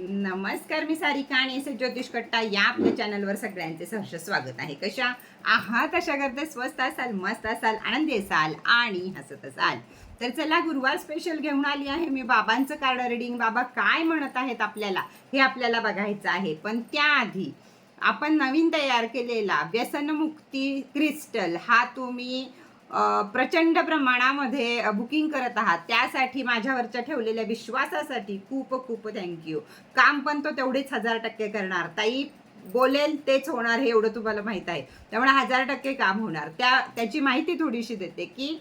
नमस्कार मी सारिका आणि एस ज्योतिष कट्टा या आपल्या चॅनलवर सगळ्यांचे सहर्ष स्वागत आहे. कशा आहात? अशा करते स्वस्त असाल मस्त असाल आनंदी असाल आणि हसत असाल? तर चला गुरुवार स्पेशल घेऊन आली आहे मी बाबांचं कार्ड रिडिंग बाबा काय म्हणत आहेत आपल्याला? हे आपल्याला बघायचं आहे. पण त्याआधी आपण नवीन तयार केलेला व्यसनमुक्ती क्रिस्टल हा तुम्ही प्रचंड प्रमाणामध्ये बुकिंग करत आहात. त्यासाठी माझ्यावरच्या ठेवलेल्या विश्वासासाठी खूप खूप थँक्यू काम पण तो तेवढेच हजार टक्के करणार. ताई बोलेल तेच होणार हे एवढं तुम्हाला माहीत आहे. त्यामुळे हजार टक्के काम होणार. त्या त्याची माहिती थोडीशी देते की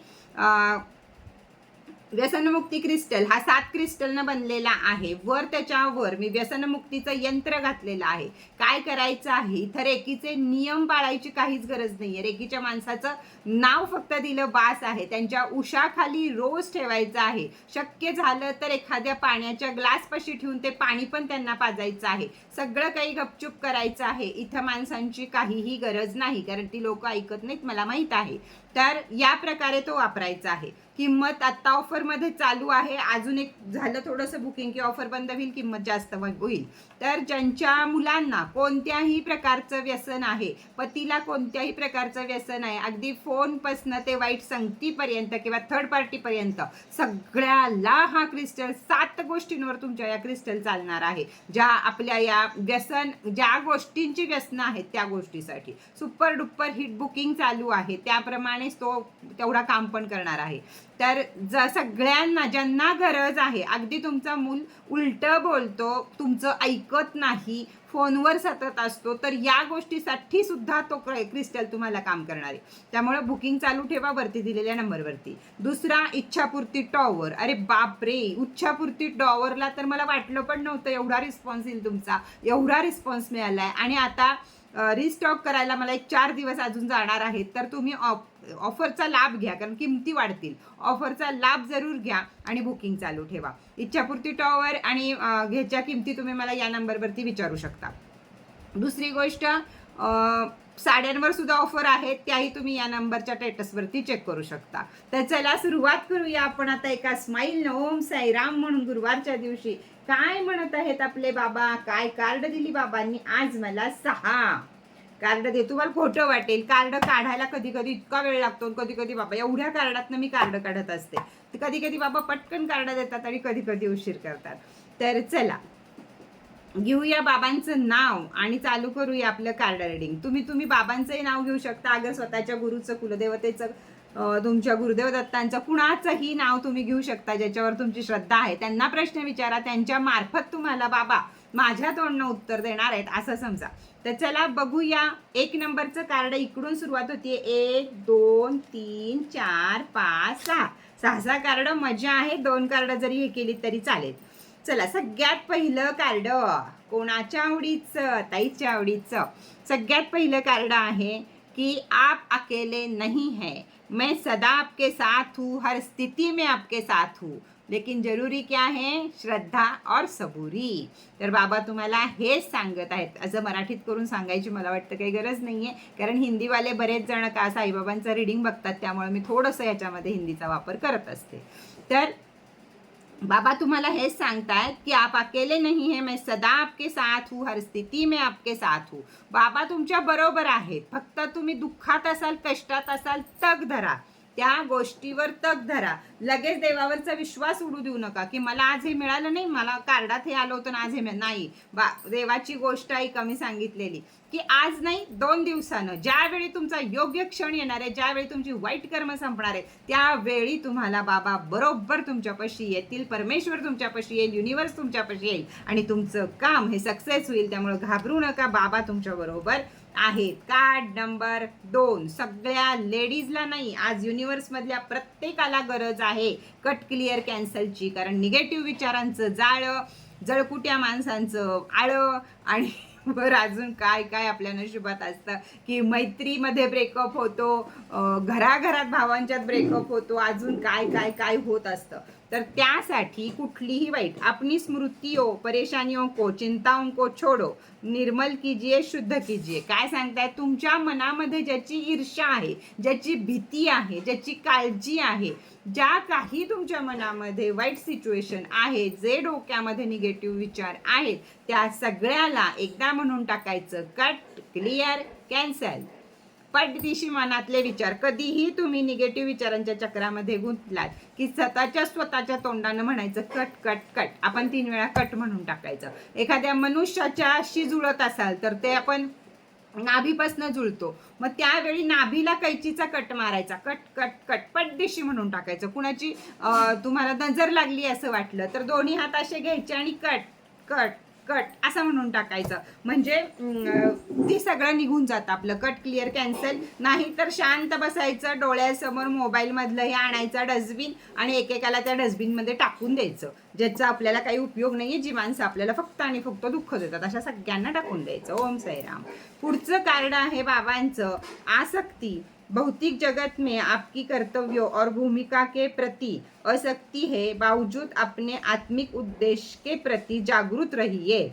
व्यसनमुक्ती क्रिस्टल हा सात क्रिस्टलनं बनलेला आहे. वर त्याच्यावर मी व्यसनमुक्तीचं यंत्र घातलेलं आहे. काय करायचं आहे? इथं रेकीचे नियम पाळायची काहीच गरज नाहीये. रेकीच्या माणसाचं नाव फक्त दिलं बास आहे. त्यांच्या उशाखाली रोज ठेवायचं आहे. शक्य झालं तर एखाद्या पाण्याच्या ग्लासपाशी ठेवून ते पाणी पण त्यांना पाजायचं आहे. सगळं काही गपचूप करायचं आहे. इथं माणसांची काहीही गरज नाही कारण ती लोक ऐकत नाहीत मला माहीत आहे. तर या प्रकारे तो वापरायचा आहे. किंमत आत्ता ऑफरमध्ये चालू आहे. अजून एक झालं थोडंसं बुकिंग की ऑफर बंद होईल किंमत जास्त होईल. तर ज्यांच्या मुलांना कोणत्याही प्रकारचं व्यसन आहे पतीला कोणत्याही प्रकारचं व्यसन आहे अगदी फोनपासनं ते वाईट संगतीपर्यंत किंवा थर्ड पार्टीपर्यंत सगळ्याला हा क्रिस्टल सात गोष्टींवर तुमच्या या क्रिस्टल चालणार आहे. ज्या आपल्या या व्यसन ज्या गोष्टींची व्यसनं आहेत त्या गोष्टीसाठी. सुपर डुप्पर हिट बुकिंग चालू आहे. त्याप्रमाणे त्याप्रमाणेच तो तेवढा काम पण करणार आहे. तर ज सगळ्यांना ज्यांना गरज आहे अगदी तुमचा मूल उलट बोलतो तुमचं ऐकत नाही फोनवर सतत असतो तर या गोष्टीसाठी सुद्धा तो क्रिस्टल तुम्हाला काम करणार आहे. त्यामुळे बुकिंग चालू ठेवा वरती दिलेल्या नंबरवरती. दुसरा इच्छापूर्ती टॉवर. अरे बापरे! इच्छापूर्ती टॉवरला तर मला वाटलं पण नव्हतं एवढा रिस्पॉन्स येईल तुमचा. एवढा रिस्पॉन्स मिळालाय. आणि आता रिस्टॉक करायला मला एक चार दिवस अजून जाणार आहेत तर तुम्ही ऑफ ऑफरचा लाभ घ्या कारण किमती वाढतील. ऑफरचा लाभ जरूर घ्या आणि बुकिंग चालू ठेवा. इच्छापूर्ती टॉवर आणि घ्यायच्या किमती तुम्ही मला या नंबरवरती विचारू शकता. दुसरी गोष्ट साड्यांवर सुद्धा ऑफर आहेत त्याही तुम्ही या नंबरच्या स्टेटसवरती चेक करू शकता. तर चला सुरुवात करूया आपण आता एका स्माईल ओम साईराम म्हणून गुरुवारच्या दिवशी. काय म्हणत आहेत आपले बाबा? काय कार्ड दिली बाबांनी? आज मला सहा. कार्ड दे. तुम्हाला खोटं वाटेल. कार्ड काढायला कधी कधी इतका वेळ लागतो कधी कधी बाबा एवढ्या कार्डातनं मी कार्ड काढत असते. कधी कधी बाबा पटकन कार्ड देतात आणि कधी कधी उशीर करतात. तर चला. घेऊया बाबांचं नाव आणि चालू करूया आपलं कार्ड रिडिंग. तुम्ही तुम्ही बाबांचंही नाव घेऊ शकता. अगं स्वतःच्या गुरुचं कुलदेवतेचं तुमच्या गुरुदेव दत्तांचं कुणाचंही नाव तुम्ही घेऊ शकता ज्याच्यावर तुमची श्रद्धा आहे. त्यांना प्रश्न विचारा त्यांच्या मार्फत तुम्हाला बाबा माझ्या तोंडनं उत्तर देणार आहेत असं समजा. तर चला बघूया एक नंबरचं कार्ड इकडून सुरुवात होतीये. एक दोन तीन चार पाच सहा. सहा सहा कार्ड मजा आहे दोन कार्ड जरी हे केली तरी चालेल. चला सगळ्यात पहिलं कार्ड कोणाच्या आवडीचं? ताईच्या आवडीचं. सगळ्यात पहिलं कार्ड आहे की आप अकेले नहीं है। मैं सदा आपके साथ हूँ हर स्थिति में आपके साथ हूँ। लेकिन जरूरी क्या है? श्रद्धा और सबुरी। तर बाबा तुम्हाला हेच सांगत आहेत. असं मराठीत करून सांगायची मला वाटतं काही गरज नाही आहे कारण हिंदीवाले बरेच जण का साईबाबांचं रिडिंग बघतात त्यामुळे मी थोडंसं याच्यामध्ये हिंदीचा वापर करत असते. तर बाबा तुम्हाला हेच सांगतायत की आप अकेले नाही हे मैं सदा आपके साथ हूँ हर स्थिति में आपके साथ हूँ। बाबा तुमच्या बरोबर आहेत फक्त तुम्ही दुःखात असाल कष्टात असाल तग धरा. त्या गोष्टीवर तग धरा. लगेच देवावरचा विश्वास उडू देऊ नका की मला आज हे मिळालं नाही मला कार्डात हे आलं होतं ना आज हे नाही. बा देवाची गोष्ट आहे कमी सांगितलेली की आज नाही दोन दिवसानं ज्यावेळी तुमचा योग्य क्षण येणार आहे ज्यावेळी तुमची वाईट कर्म संपणार आहे त्यावेळी तुम्हाला बाबा बरोबर तुमच्यापाशी येतील परमेश्वर तुमच्यापाशी येईल युनिवर्स तुमच्यापाशी येईल आणि तुमचं काम हे सक्सेस होईल त्यामुळे घाबरू नका बाबा तुमच्या बरोबर आहेत. कार्ड नंबर दोन. सगळ्या लेडीजला नाही आज युनिव्हर्समधल्या प्रत्येकाला गरज आहे कट क्लिअर कॅन्सलची. कारण निगेटिव्ह विचारांचं जाळं जळकुट्या माणसांचं आळं आणि वर अजून काय काय आपल्या नशिबात असतं की मैत्रीमध्ये ब्रेकअप होतो घराघरात भावांच्यात ब्रेकअप होतो अजून काय काय काय होत असतं. तर त्यासाठी कुठलीही वाईट आपली स्मृतियों हो, परेशानियों हो, को चिंताओं हो, को छोडो निर्मल कीजिए शुद्ध कीजिए काय सांगताय? तुमच्या मनामध्ये ज्याची ईर्ष्या आहे ज्याची भीती आहे ज्याची काळजी आहे ज्या काही तुमच्या मनामध्ये वाईट सिच्युएशन आहे जे डोक्यामध्ये निगेटिव्ह विचार आहेत त्या सगळ्याला एकदा म्हणून टाकायचं. Cut clear cancel. पटदिशी मनातले विचार कधीही तुम्ही निगेटिव्ह विचारांच्या चक्रामध्ये गुंतलात की स्वतःच्या स्वतःच्या तोंडानं म्हणायचं कट कट कट. आपण तीन वेळा कट म्हणून टाकायचं. एखाद्या मनुष्याच्याशी जुळत असाल तर ते आपण नाभीपासनं जुळतो. मग त्यावेळी नाभीला कैचीचा कट मारायचा. कट कट कट पटदिशी म्हणून टाकायचं. कुणाची तुम्हाला नजर लागली असं वाटलं तर दोन्ही हात असे घ्यायचे आणि कट कट कट असं म्हणून टाकायचं. म्हणजे ते सगळं निघून जातं आपलं. Cut clear cancel. नाही तर शांत बसायचं डोळ्यासमोर मोबाईलमधलं हे आणायचं डस्टबिन आणि एकेकाला त्या डस्टबिनमध्ये टाकून द्यायचं. ज्याचा आपल्याला काही उपयोग नाही जी माणसं आपल्याला फक्त आणि फक्त दुःख देतात अशा सगळ्यांना टाकून द्यायचं. ओम साईराम. पुढचं कार्ड आहे बाबांचं. आसक्ती. भौतिक जगत में आपकी कर्तव्यों और भूमिका के प्रति असक्ति है, बावजूद अपने आत्मिक उद्देश्य के प्रति जागृत रहिए।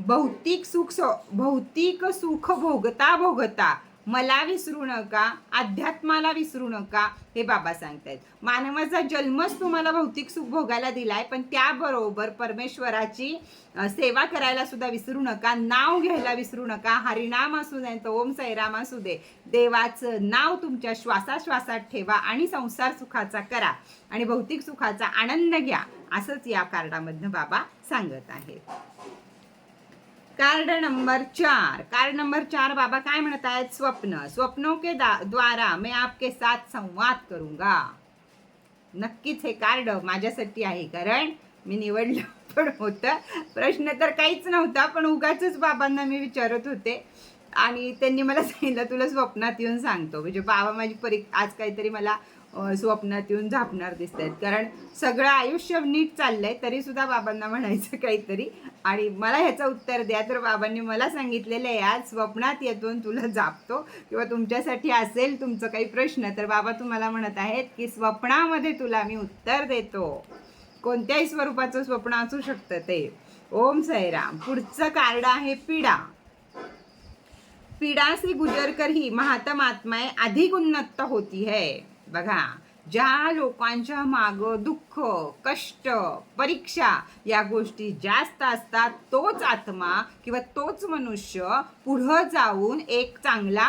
भौतिक सुख भौतिक सुख भोगता भोगता मला विसरू नका अध्यात्माला विसरू नका हे बाबा सांगतायत. मानवाचा जन्मच तुम्हाला भौतिक सुख भोगायला दिलाय पण त्याबरोबर परमेश्वराची सेवा करायला सुद्धा विसरू नका नाव घ्यायला विसरू नका. हरिनाम असू दे तर ओम सैराम असू दे. देवाचं नाव तुमच्या श्वासाश्वासात ठेवा आणि संसार सुखाचा करा आणि भौतिक सुखाचा आनंद घ्या असंच या कार्डामधनं बाबा सांगत आहेत. कार्ड नंबर चार. कार्ड नंबर चार बाबा काय म्हणत आहेत स्वप्न. स्वप्नों के द्वारा मैं आपके साथ संवाद करूंगा. नक्कीच हे कार्ड माझ्यासाठी आहे कारण मी निवडलं पण होतं. प्रश्न तर काहीच नव्हता पण उगाच बाबांना मी विचारत होते. आणि त्यांनी मला सांगितलं तुला स्वप्नात येऊन सांगतो. म्हणजे बाबा माझी परी आज काहीतरी मला स्वप्नात येऊन झापणार दिसत आहेत कारण सगळं आयुष्य नीट चाललंय तरी सुद्धा बाबांना म्हणायचं काहीतरी. आणि मला ह्याचं उत्तर द्या. तर बाबांनी मला सांगितलेलं आहे आज स्वप्नात येतून तुला जापतो किंवा तुमच्यासाठी असेल तुमचं काही प्रश्न तर बाबा तुम्हाला म्हणत आहेत की स्वप्नामध्ये तुला मी उत्तर देतो. कोणत्याही स्वरूपाचं स्वप्न असू शकतं ते. ओम साईराम. पुढचं कार्ड आहे पिडा. पीड़ा से गुजर कर ही महात्म आत्माएं अधिक उन्नत होती है. बघा. ज्या लोकांच्या मागं दुःख कष्ट परीक्षा या गोष्टी जास्त असतात तोच आत्मा किंवा तोच मनुष्य पुढं जाऊन एक चांगला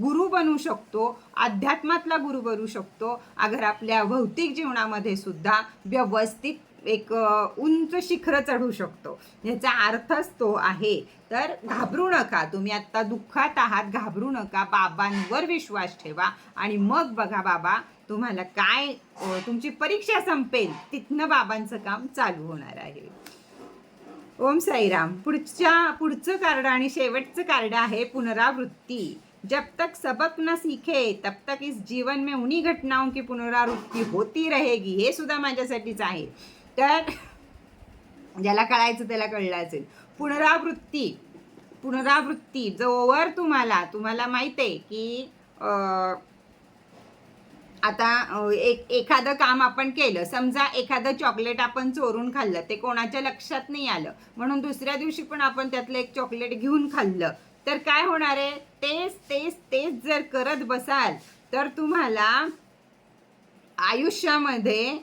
गुरु बनू शकतो अध्यात्मातला गुरु बनू शकतो. अगर आपल्या भौतिक जीवनामध्ये सुद्धा व्यवस्थित एक उंच शिखर चढू शकतो. याचा अर्थच तो आहे तर घाबरू नका. तुम्ही आत्ता दुःखात आहात घाबरू नका. बाबांवर विश्वास ठेवा. आणि मग बघा बाबा तुम्हाला काय तुमची परीक्षा संपेल तिथनं बाबांचं काम चालू होणार आहे. ओम साईराम पुढच्या पुढचं कार्ड आणि शेवटचं कार्ड आहे पुनरावृत्ती. जब तक सबक न सीखे तब तक इस जीवन में उन्हीं घटनाओं की पुनरावृत्ती होती रहेगी. हे सुद्धा माझ्यासाठीच आहे. तर ज्याला कळायचं त्याला कळलं असेल. पुनरावृत्ती पुनरावृत्ती जोवर तुम्हाला तुम्हाला माहिती आहे की आता एक एखादं काम आपण केलं समजा एखादं चॉकलेट आपण चोरून खाल्लं ते कोणाच्या लक्षात नाही आलं म्हणून दुसऱ्या दिवशी पण आपण त्यातलं एक चॉकलेट घेऊन खाल्लं तर काय होणार आहे? तेच तेच तेच जर करत बसाल तर तुम्हाला आयुष्यामध्ये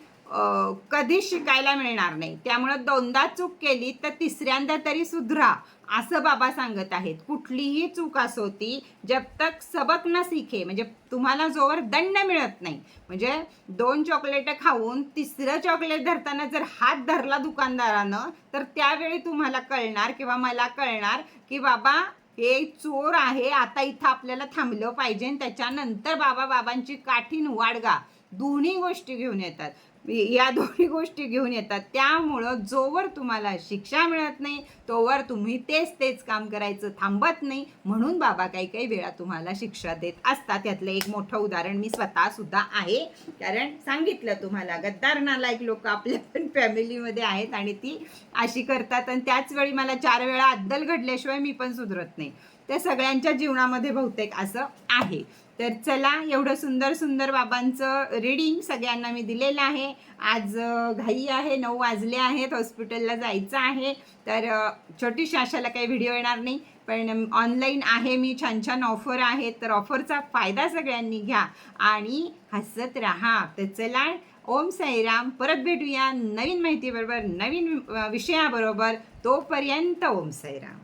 कधीच शिकायला मिळणार नाही. त्यामुळं दोनदा चूक केली तर तिसऱ्यांदा तरी सुधरा. असं बाबा सांगत आहेत. कुठलीही चूक असो ती जब तक सबक न सीखे म्हणजे तुम्हाला जोवर दंड मिळत नाही. म्हणजे दोन चॉकलेट खाऊन तिसरं चॉकलेट धरताना जर हात धरला दुकानदारानं तर त्यावेळी तुम्हाला कळणार किंवा मला कळणार की बाबा हे चोर आहे आता इथं आपल्याला थांबलं पाहिजे आणि त्याच्यानंतर बाबा बाबांची काठीन वाडगा दोन्ही गोष्टी घेऊन येतात. या दोन्ही गोष्टी घेऊन येतात. त्यामुळं जोवर तुम्हाला शिक्षा मिळत नाही तोवर तुम्ही तेच तेच काम करायचं थांबत नाही म्हणून बाबा काही काही वेळा तुम्हाला शिक्षा देत असतात. त्यातलं एक मोठं उदाहरण मी स्वतः सुद्धा आहे. कारण सांगितलं तुम्हाला गद्दार नालायक लोक आपल्या पण फॅमिलीमध्ये आहेत आणि ती अशी करतात आणि त्याच वेळी मला चार वेळा अद्दल घडल्याशिवाय मी पण सुधरत नाही. त्या सगळ्यांच्या जीवनामध्ये बहुतेक असं आहे. तर चला एवढं सुंदर सुंदर बाबांचं रीडिंग सगळ्यांना मी दिलेलं आहे. आज घाई आहे नऊ वाजले आहेत हॉस्पिटलला जायचं आहे. तर छोटीशी अशाला काही व्हिडिओ येणार नाही पण ऑनलाईन आहे मी छान छान ऑफर आहेत. तर ऑफरचा फायदा सगळ्यांनी घ्या आणि हसत राहा. तर चला ओम साईराम परत भेटूया नवीन माहितीबरोबर नवीन विषयाबरोबर. तोपर्यंत ओम साईराम.